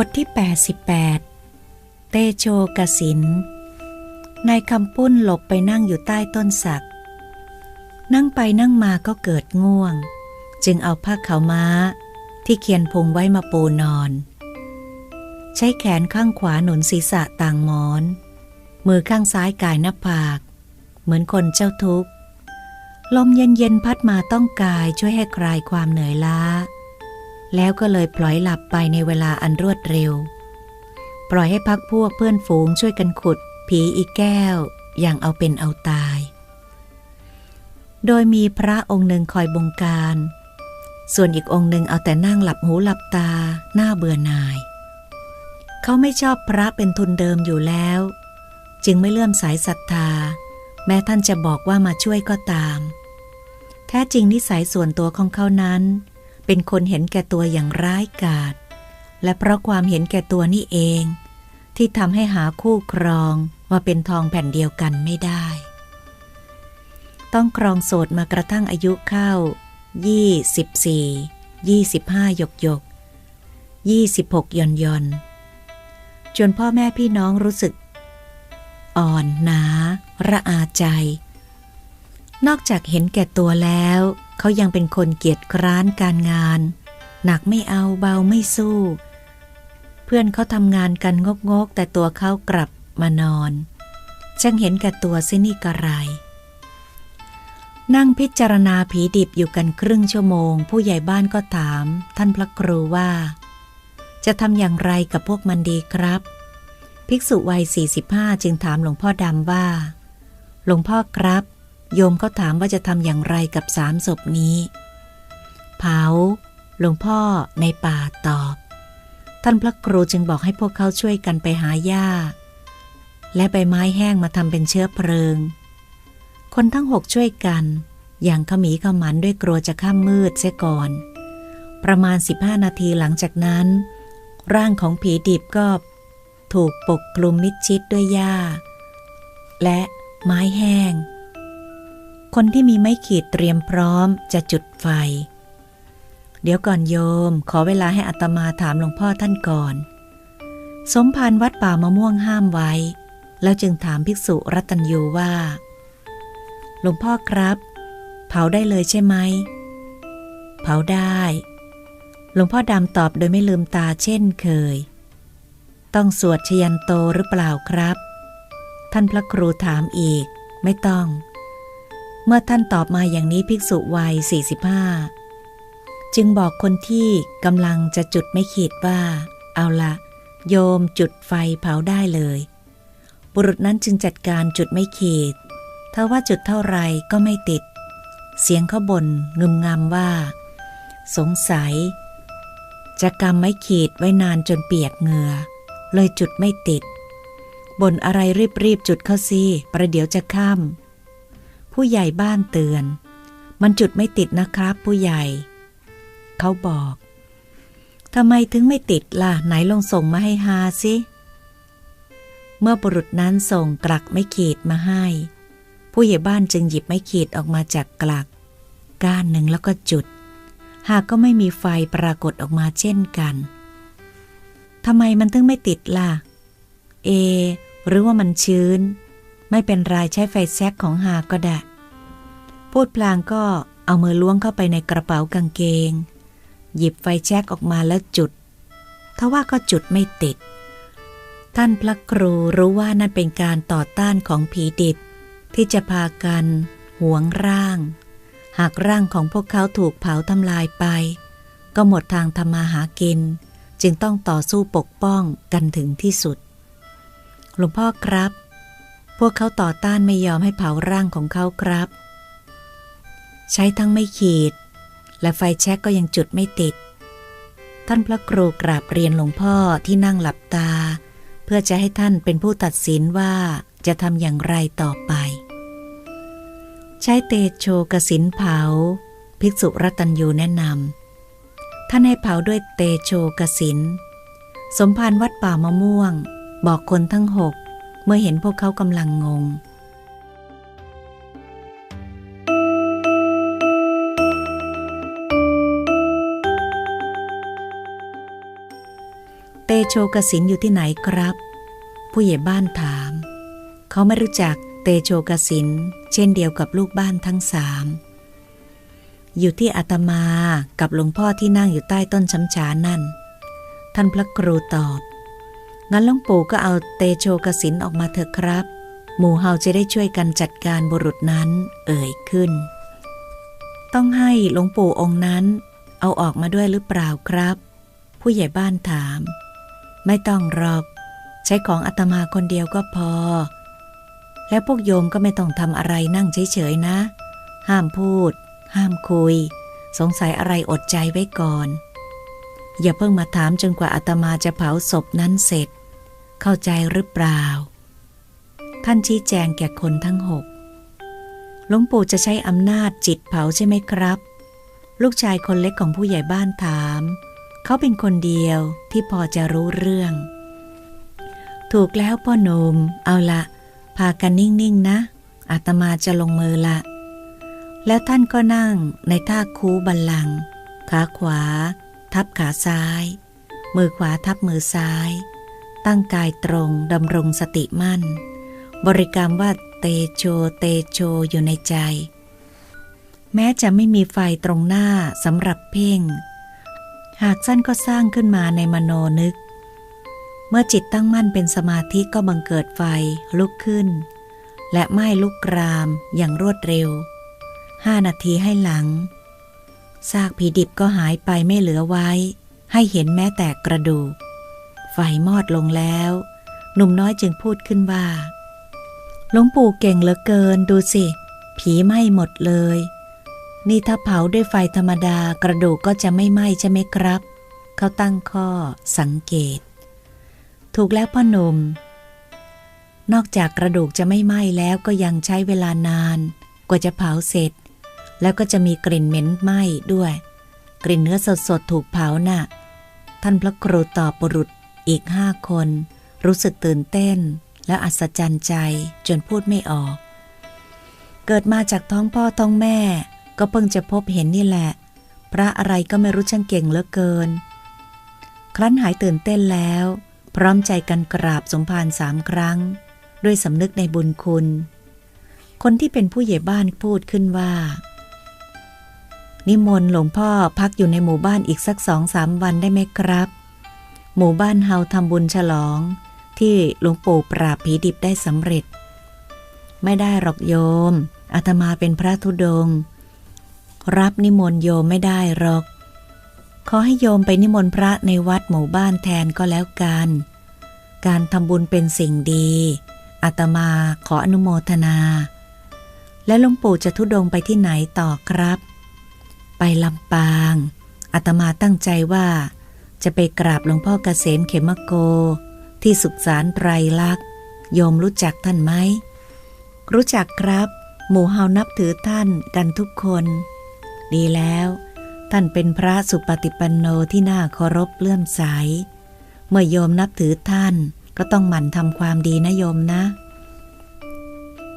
บทที่ 88 เตโชกสิน นายคำปุ้นหลบไปนั่งอยู่ใต้ต้นสัก นั่งไปนั่งมาก็เกิดง่วง จึงเอาผ้าขาวม้าที่เคียนพุงไว้มาปูนอน ใช้แขนข้างขวาหนุนศีรษะต่างหมอน มือข้างซ้ายกายหน้าผาก เหมือนคนเจ้าทุกข์ ลมเย็นๆพัดมาต้องกายช่วยให้คลายความเหนื่อยล้า แล้วก็เลยปล่อยหลับไปในเวลาอันรวดเร็ว ปล่อยให้พักพวกเพื่อนฝูงช่วยกันขุด ผีอีกแก้ว อย่างเอาเป็นเอาตาย โดยมีพระองค์หนึ่งคอยบงการ ส่วนอีกองค์หนึ่งเอาแต่นั่งหลับหูหลับตาหน้าเบื่อหน่าย เขาไม่ชอบพระเป็นทุนเดิมอยู่แล้ว จึงไม่เลื่อมสายศรัทธา แม้ท่านจะบอกว่ามาช่วยก็ตาม แท้จริงนิสัยส่วนตัวของเขานั้น เป็นคนเห็นแก่ตัวอย่างร้ายกาจและเพราะความเห็นแก่ตัวนี่เอง ที่ทำให้หาคู่ครองมาเป็นทองแผ่นเดียวกันไม่ได้ ต้องครองโสดมากระทั่งอายุเข้ายี่สิบสี่ยี่สิบห้าหยกหยกยี่สิบหกยอนยอนจนพ่อแม่พี่น้องรู้สึก อ่อนหนา ระอาใจ นอกจากเห็นแก่ตัวแล้ว เขายังเป็นคนเกียจคร้านการงาน หนักไม่เอาเบาไม่สู้ เพื่อนเขาทำงานกันงกงกแต่ตัวเขากลับมานอนช่างเห็นแก่ตัวซินี่กระไร นั่งพิจารณาผีดิบอยู่กันครึ่งชั่วโมง ผู้ใหญ่บ้านก็ถาม ท่านพระครูว่า จะทำอย่างไรกับพวกมันดีครับ ภิกษุวัย 45 จึงถามหลวงพ่อดำว่า หลวงพ่อครับ โยมเขาถามว่าจะทำอย่างไรกับสามศพนี้ เผาหลวงพ่อในป่าตอบ ท่านพระครูจึงบอกให้พวกเขาช่วยกันไปหาหญ้า และใบไม้แห้งมาทำเป็นเชื้อเพลิง คนทั้งหกช่วยกัน อย่างขมีขมันด้วยกลัวจะข้ามมืดเสียก่อน ประมาณ 15 นาทีหลังจากนั้น ร่างของผีดิบก็ถูกปกคลุมมิดชิดด้วยหญ้า และไม้แห้ง คนที่มีไม้ขีดเตรียมพร้อมจะจุดไฟ เดี๋ยวก่อนโยม ขอเวลาให้อัตมาถามหลวงพ่อท่านก่อน สมภารวัดป่ามะม่วงห้ามไว้ แล้วจึงถามภิกษุรัตัญยูว่า หลวงพ่อครับ เผาได้เลยใช่ไหม เผาได้ หลวงพ่อดำตอบโดยไม่ลืมตาเช่นเคย ต้องสวดชยันโตหรือเปล่าครับ ท่านพระครูถามอีก ไม่ต้อง เมื่อท่านตอบมาอย่างนี้ภิกษุวัย 45 จึงบอกคนที่กำลังจะจุดไม่ขีดว่า เอาละโยมจุดไฟเผาได้เลย บุรุษนั้นจึงจัดการจุดไม่ขีดถ้าว่าจุดเท่าไรก็ไม่ติด เสียงเขาบ่นงึมงำว่า สงสัย จะกำไม่ขีดไว้นานจนเปียกเหงื่อ เลยจุดไม่ติดบ่นอะไรรีบๆจุดเข้าสิประเดี๋ยวจะค่ำ ผู้ใหญ่บ้านเตือน มันจุดไม่ติดนะครับ ผู้ใหญ่ เขาบอกทำไมถึงไม่ติดล่ะ ไหนลองส่งมาให้ฮาสิ เมื่อบุรุษนั้นส่งกลักไม่ขีดมาให้ ผู้ใหญ่บ้านจึงหยิบไม่ขีดออกมาจากกลัก ก้านหนึ่งแล้วก็จุด หากก็ไม่มีไฟปรากฏออกมาเช่นกันทำไมมันถึงไม่ติดล่ะ เอ หรือว่ามันชื้น ไม่เป็นไรใช้ไฟแซกของหาก็ได้ พูดพลางก็เอามือล้วงเข้าไปในกระเป๋ากางเกง หยิบไฟแช็กออกมาแล้วจุด ทว่าก็จุดไม่ติด ท่านพระครูรู้ว่านั่นเป็นการต่อต้านของผีดิบ ที่จะพากันหวงร่าง หากร่างของพวกเขาถูกเผาทำลายไป ก็หมดทางทำมาหากิน จึงต้องต่อสู้ปกป้องกันถึงที่สุด หลวงพ่อครับ พวกเขาต่อต้านไม่ยอมให้เผาร่างของเขาครับ ใช้ทั้งไม่ขีด และไฟแช็กก็ยังจุดไม่ติด ท่านพระครูกราบเรียนหลวงพ่อที่นั่งหลับตา เพื่อจะให้ท่านเป็นผู้ตัดสินว่าจะทำอย่างไรต่อไป ใช้เตโชกสินเผา ภิกษุรัตัญยูแนะนำท่านให้เผาด้วยเตโชกสินสมภารวัดป่ามะม่วง บอกคนทั้งหก เมื่อเห็นพวกเขากำลังงง เตโชกสินอยู่ที่ไหนครับ ผู้ใหญ่บ้านถาม เขาไม่รู้จักเตโชกสิน เช่นเดียวกับลูกบ้านทั้งสามอยู่ที่อาตมากับหลวงพ่อที่นั่งอยู่ใต้ต้นช้ำฉานั่น ท่านพระครูตอบ งั้นหลวงปู่ก็เอาเตโชกสินออกมาเถอะครับ หมู่เฮาจะได้ช่วยกันจัดการบุรุษนั้นเอ่ยขึ้น ต้องให้หลวงปู่องค์นั้น เอาออกมาด้วยหรือเปล่าครับ ผู้ใหญ่บ้านถาม ไม่ต้องหรอก ใช้ของอาตมาคนเดียวก็พอ แล้วพวกโยมก็ไม่ต้องทำอะไรนั่งเฉยๆนะ ห้ามพูด ห้ามคุย สงสัยอะไรอดใจไว้ก่อน อย่าเพิ่งมาถามจนกว่าอาตมาจะเผาศพนั้นเสร็จ เข้าใจหรือเปล่า ท่านชี้แจงแก่คนทั้งหกหลวงปู่จะใช้อำนาจจิตเผาใช่ไหมครับ ลูกชายคนเล็กของผู้ใหญ่บ้านถาม เขาเป็นคนเดียวที่พอจะรู้เรื่อง ถูกแล้วพ่อหนุ่มเอาละพากันนิ่งๆนะอาตมาจะลงมือละ แล้วท่านก็นั่งในท่าคูบัลลัง ขาขวา ทับขาซ้าย มือขวาทับมือซ้าย ตั้งกายตรงดำรงสติมั่น บริกรรมว่าเตโชเตโชอยู่ในใจ แม้จะไม่มีไฟตรงหน้าสำหรับเพ่ง หากสั้นก็สร้างขึ้นมาในมโนนึก เมื่อจิตตั้งมั่นเป็นสมาธิก็บังเกิดไฟลุกขึ้น และไหม้ลุกกรามอย่างรวดเร็วห้านาทีให้หลัง ซากผีดิบก็หายไปไม่เหลือไว้ ให้เห็นแม้แต่กระดูก ไฟมอดลงแล้ว หนุ่มน้อยจึงพูดขึ้นว่าหลวงปู่เก่งเหลือเกินดูสิ ผีไหม้หมดเลย นี่ถ้าเผาด้วยไฟธรรมดากระดูกก็จะไม่ไหม้ใช่ไหมครับ เขาตั้งข้อสังเกต ถูกแล้วพ่อหนุ่มนอกจากกระดูกจะไม่ไหม้แล้วก็ยังใช้เวลานาน กว่าจะเผาเสร็จ แล้วก็จะมีกลิ่นเหม็นไหม้ด้วย กลิ่นเนื้อสดๆถูกเผานะ่ะ ท่านพระครูตอบบุรุษอีกห้าคน รู้สึกตื่นเต้น และอัศจรรย์ใจจนพูดไม่ออก เกิดมาจากท้องพ่อท้องแม่ ก็เพิ่งจะพบเห็นนี่แหละ พระอะไรก็ไม่รู้ช่างเก่งเหลือเกิน ครั้นหายตื่นเต้นแล้ว พร้อมใจกันกราบสมภารสามครั้ง ด้วยสำนึกในบุญคุณ คนที่เป็นผู้ใหญ่บ้านพูดขึ้นว่า นิมนต์หลวงพ่อพักอยู่ในหมู่บ้านอีกสักสองสามวันได้ไหมครับ หมู่บ้านเฮาทำบุญฉลอง ที่หลวงปู่ปราบผีดิบได้สำเร็จ ไม่ได้หรอกโยมอาตมาเป็นพระธุดง รับนิมนต์โยมไม่ได้หรอก ขอให้โยมไปนิมนต์พระในวัดหมู่บ้านแทนก็แล้วกัน การทำบุญเป็นสิ่งดีอาตมาขออนุโมทนา และหลวงปู่จะทุดงไปที่ไหนต่อครับ ไปลำปางอาตมาตั้งใจว่า จะไปกราบหลวงพ่อเกษมเขมโก ที่สุขสารไตรลักษ์โยมรู้จักท่านไหม รู้จักครับ หมู่เฮานับถือท่านกันทุกคน ดีแล้ว ท่านเป็นพระสุปฏิปันโนที่น่าเคารพเลื่อมใส เมื่อโยมนับถือท่านก็ต้องหมั่นทำความดีนะโยมนะ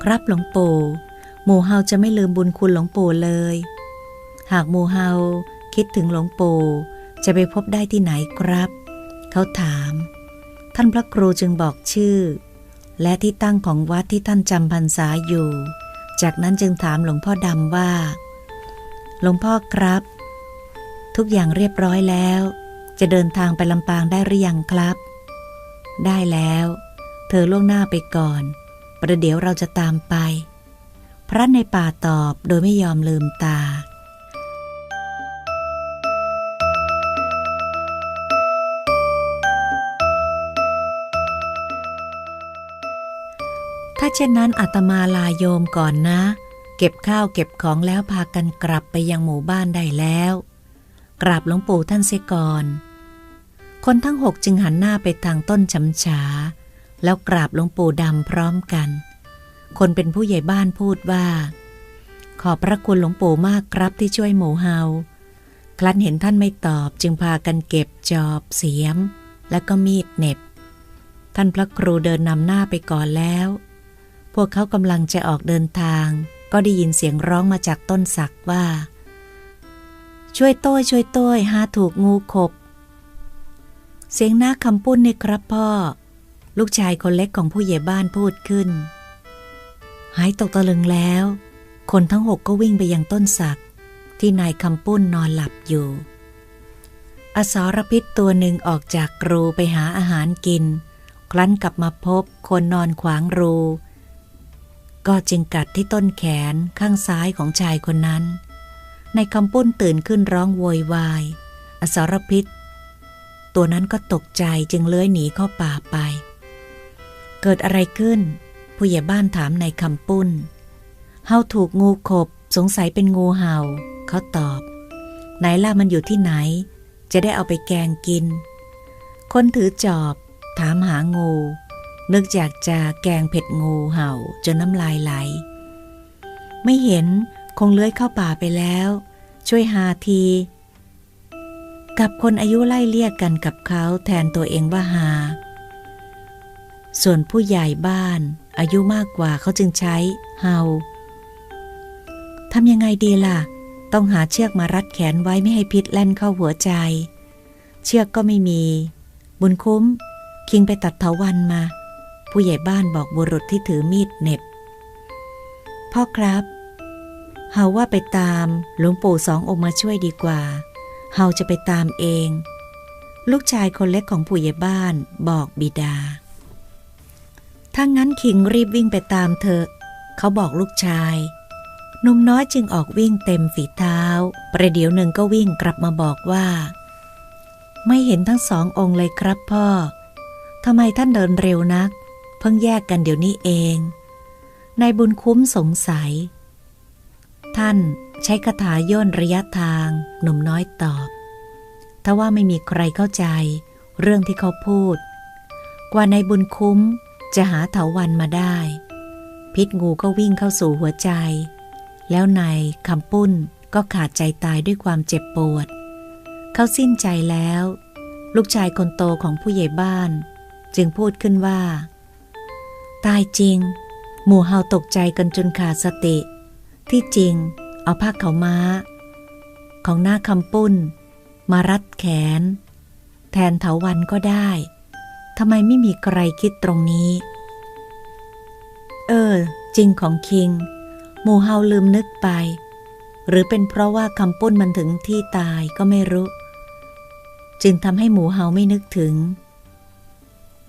ครับหลวงปู่ หมู่เฮาจะไม่ลืมบุญคุณหลวงปู่เลย หากมูเฮาคิดถึงหลวงปู่จะไปพบได้ที่ไหนครับ เขาถาม ท่านพระครูจึงบอกชื่อ และที่ตั้งของวัดที่ท่านจำพรรษาอยู่ จากนั้นจึงถามหลวงพ่อดำว่า หลวงพ่อครับ ทุกอย่างเรียบร้อยแล้ว จะเดินทางไปลำปางได้หรือยังครับ ได้แล้ว เธอล่วงหน้าไปก่อน ประเดี๋ยวเราจะตามไป พระในป่าตอบโดยไม่ยอมลืมตา เช่นนั้นอาตมาลาโยมก่อนนะ เก็บข้าวเก็บของแล้วพากันกลับไปยังหมู่บ้านได้แล้ว กราบหลวงปู่ท่านเสียก่อน คนทั้งหกจึงหันหน้าไปทางต้นชำฉา แล้วกราบหลวงปู่ดำพร้อมกัน คนเป็นผู้ใหญ่บ้านพูดว่า ขอบพระคุณหลวงปู่มากครับที่ช่วยหมูเฮา ครั้นเห็นท่านไม่ตอบจึงพากันเก็บจอบเสียม และก็มีดเน็บ ท่านพระครูเดินนำหน้าไปก่อนแล้ว วกเขากำลังจะออกเดินทาง ก็ได้ยินเสียงร้องมาจากต้นสักว่า ช่วยต้ยช่วยต้ยหาถูกงูขบ เสียงหน้าคำปุ้นนี่ครับพ่อ ลูกชายคนเล็กของผู้ใหญ่บ้านพูดขึ้น หายตกตะลึงแล้ว คนทั้งหกก็วิ่งไปยังต้นสัก ที่นายคำปุ้นนอนหลับอยู่ อสรพิษตัวหนึ่งออกจากรูไปหาอาหารกินครั้นกลับมาพบคนนอนขวางรู ก็จึงกัดที่ต้นแขนข้างซ้ายของชายคนนั้น ในคำปุ้นตื่นขึ้นร้องโวยวาย อสรพิษ ตัวนั้นก็ตกใจจึงเลื้อยหนีเข้าป่าไป เกิดอะไรขึ้น ผู้ใหญ่บ้านถามในคำปุ้น เฮาถูกงูขบสงสัยเป็นงูเห่า เขาตอบ ไหนล่ะมันอยู่ที่ไหน จะได้เอาไปแกงกิน คนถือจอบ ถามหางู นึกอยากจะแกงเผ็ดงูเห่าจนน้ำลายไหล ไม่เห็นคงเลื้อยเข้าป่าไปแล้ว ช่วยหาที กับคนอายุไล่เลี่ยกกันกับเขาแทนตัวเองว่าหา ส่วนผู้ใหญ่บ้าน อายุมากกว่าเขาจึงใช้เฮาทำยังไงดีล่ะ ต้องหาเชือกมารัดแขนไว้ไม่ให้พิษแล่นเข้าหัวใจ เชือกก็ไม่มี บุญคุ้ม คิงไปตัดเถาวันมา ผู้ใหญ่บ้านบอกบุรุษที่ถือมีดเน็บ พ่อครับเฮาว่าไปตามหลวงปู่สององค์มาช่วยดีกว่าเฮาจะไปตามเอง ลูกชายคนเล็กของผู้ใหญ่บ้านบอกบิดา ถ้างั้นคิงรีบวิ่งไปตามเธอ เขาบอกลูกชายหนุ่มน้อยจึงออกวิ่งเต็มฝีเท้า ประเดี๋ยวหนึ่งก็วิ่งกลับมาบอกว่า ไม่เห็นทั้งสององค์เลยครับพ่อทำไมท่านเดินเร็วนัก เพิ่งแยกกันเดี๋ยวนี้เองนายบุญคุ้มสงสัย ท่านใช้คาถาย่นระยะทางหนุ่มน้อยตอบ ถ้าว่าไม่มีใครเข้าใจ เรื่องที่เขาพูด กว่านายบุญคุ้มจะหาเถาวันมาได้ พิษงูก็วิ่งเข้าสู่หัวใจ แล้วนายคำปุ้นก็ขาดใจตายด้วยความเจ็บปวด เขาสิ้นใจแล้ว ลูกชายคนโตของผู้ใหญ่บ้าน จึงพูดขึ้นว่า ตายจริง หมู่เฮาตกใจกันจนขาดสติ ที่จริง เอาผ้าเขาวม้า ของหน้าคำปุ้น มารัดแขน แทนเถาวันก็ได้ทำไมไม่มีใครคิดตรงนี้ เออ จริงของคิง หมู่เฮาลืมนึกไป หรือเป็นเพราะว่าคำปุ้นมันถึงที่ตายก็ไม่รู้ จึงทำให้หมูเฮาไม่นึกถึง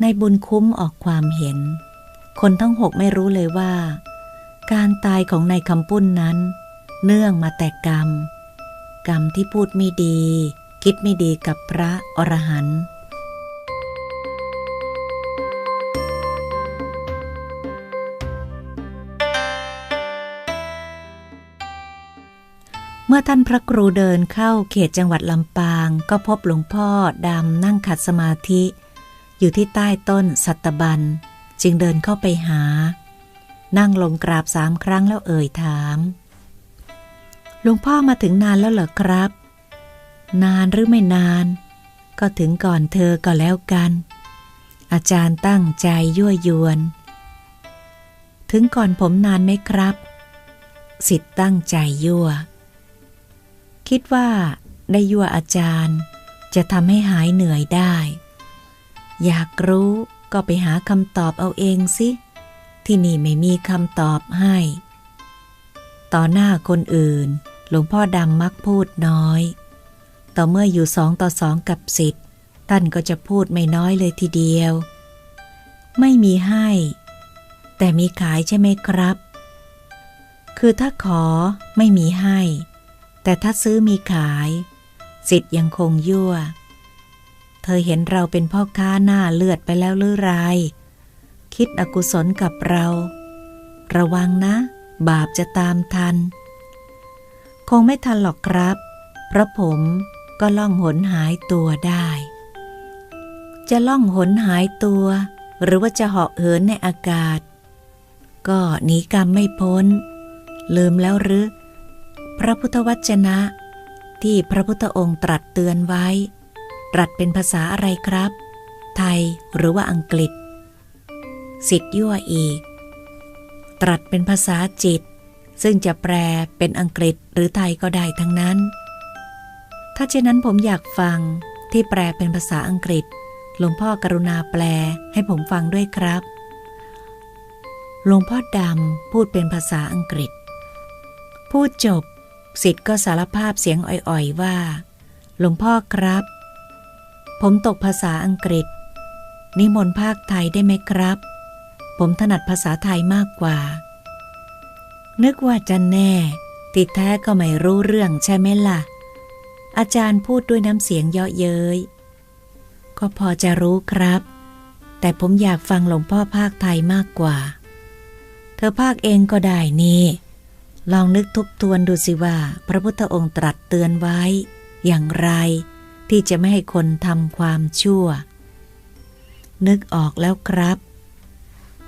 ในบุญคุ้มออกความเห็น คนทั้งหกไม่รู้เลยว่า การตายของนายคำปุ้นนั้น เนื่องมาแต่กรรม กรรมที่พูดไม่ดี คิดไม่ดีกับพระอรหันต์เมื่อท่านพระครูเดินเข้าเขตจังหวัดลำปาง ก็พบหลวงพ่อดำนั่งขัดสมาธิ อยู่ที่ใต้ต้นสัตบัน จึงเดินเข้าไปหา นั่งลงกราบสามครั้งแล้วเอ่ยถามหลวงพ่อมาถึงนานแล้วเหรอครับ นานหรือไม่นาน ก็ถึงก่อนเธอก็แล้วกัน อาจารย์ตั้งใจยั่วยวน ถึงก่อนผมนานไหมครับ สิทธิ์ตั้งใจยั่ว คิดว่าได้ยั่วอาจารย์จะทำให้หายเหนื่อยได้ อยากรู้ ก็ไปหาคำตอบเอาเองสิที่นี่ไม่มีคำตอบให้ ต่อหน้าคนอื่น หลวงพ่อดำมักพูดน้อย ต่อเมื่ออยู่สองต่อสองกับสิทธิ์ท่านก็จะพูดไม่น้อยเลยทีเดียว ไม่มีให้ แต่มีขายใช่ไหมครับ คือถ้าขอไม่มีให้ แต่ถ้าซื้อมีขาย สิทธิ์ยังคงยั่ว เธอเห็นเราเป็นพ่อค้าหน้าเลือดไปแล้วหรือไร คิดอกุศลกับเรา ระวังนะ บาปจะตามทัน คงไม่ทันหรอกครับ เพราะผมก็ล่องหนหายตัวได้ จะล่องหนหายตัว หรือว่าจะเหาะเหินในอากาศ ก็หนีกรรมไม่พ้น ลืมแล้วหรือ พระพุทธวจนะที่พระพุทธองค์ตรัสเตือนไว้ ตรัสเป็นภาษาอะไรครับ ไทยหรือว่าอังกฤษ สิทธิ์ยั่วอีก ตรัสเป็นภาษาจิต ซึ่งจะแปลเป็นอังกฤษหรือไทยก็ได้ทั้งนั้น ถ้าเช่นนั้นผมอยากฟังที่แปลเป็นภาษาอังกฤษ หลวงพ่อกรุณาแปลให้ผมฟังด้วยครับ หลวงพ่อดำพูดเป็นภาษาอังกฤษ พูดจบ สิทธิ์ก็สารภาพเสียงอ่อยๆว่า หลวงพ่อครับ ผมตกภาษาอังกฤษ นิมนต์ภาคไทยได้ไหมครับ ผมถนัดภาษาไทยมากกว่า นึกว่าจะแน่ ติดแท้ก็ไม่รู้เรื่องใช่ไหมล่ะ อาจารย์พูดด้วยน้ำเสียงเยาะเย้ย ก็พอจะรู้ครับ แต่ผมอยากฟังหลวงพ่อภาคไทยมากกว่า เธอภาคเองก็ได้นี่ลองนึกทบทวนดูสิว่า พระพุทธองค์ตรัสเตือนไว้ อย่างไร ที่จะไม่ให้คนทำความชั่ว นึกออกแล้วครับ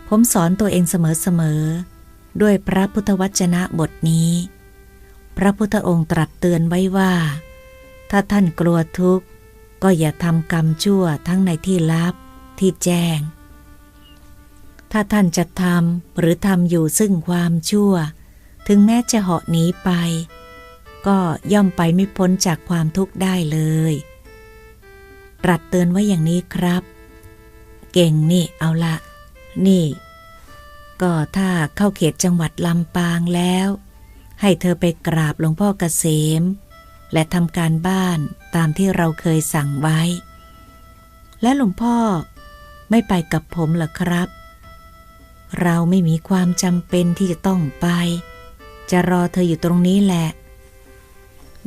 ผมสอนตัวเองเสมอๆ ด้วยพระพุทธวจนะบทนี้ พระพุทธองค์ตรัสเตือนไว้ว่า ถ้าท่านกลัวทุกข์ ก็อย่าทำกรรมชั่วทั้งในที่ลับที่แจ้ง ถ้าท่านจะทำหรือทำอยู่ซึ่งความชั่ว ถึงแม้จะเหาะหนีไปก็ย่อมไปไม่พ้นจากความทุกข์ได้เลย ตรัสเตือนไว้อย่างนี้ครับ เก่งนี่เอาละ นี่ ก็ถ้าเข้าเขตจังหวัดลำปางแล้ว ให้เธอไปกราบหลวงพ่อเกษม และทำการบ้านตามที่เราเคยสั่งไว้ และหลวงพ่อไม่ไปกับผมหรอครับ เราไม่มีความจำเป็นที่จะต้องไป จะรอเธออยู่ตรงนี้แหละ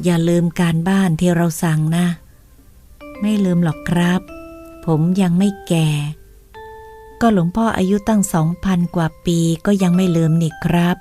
อย่าลืมการบ้านที่เราสั่งนะ ไม่ลืมหรอกครับ ผมยังไม่แก่ ก็หลวงพ่ออายุตั้งสองพันกว่าปีก็ยังไม่ลืมนี่ครับ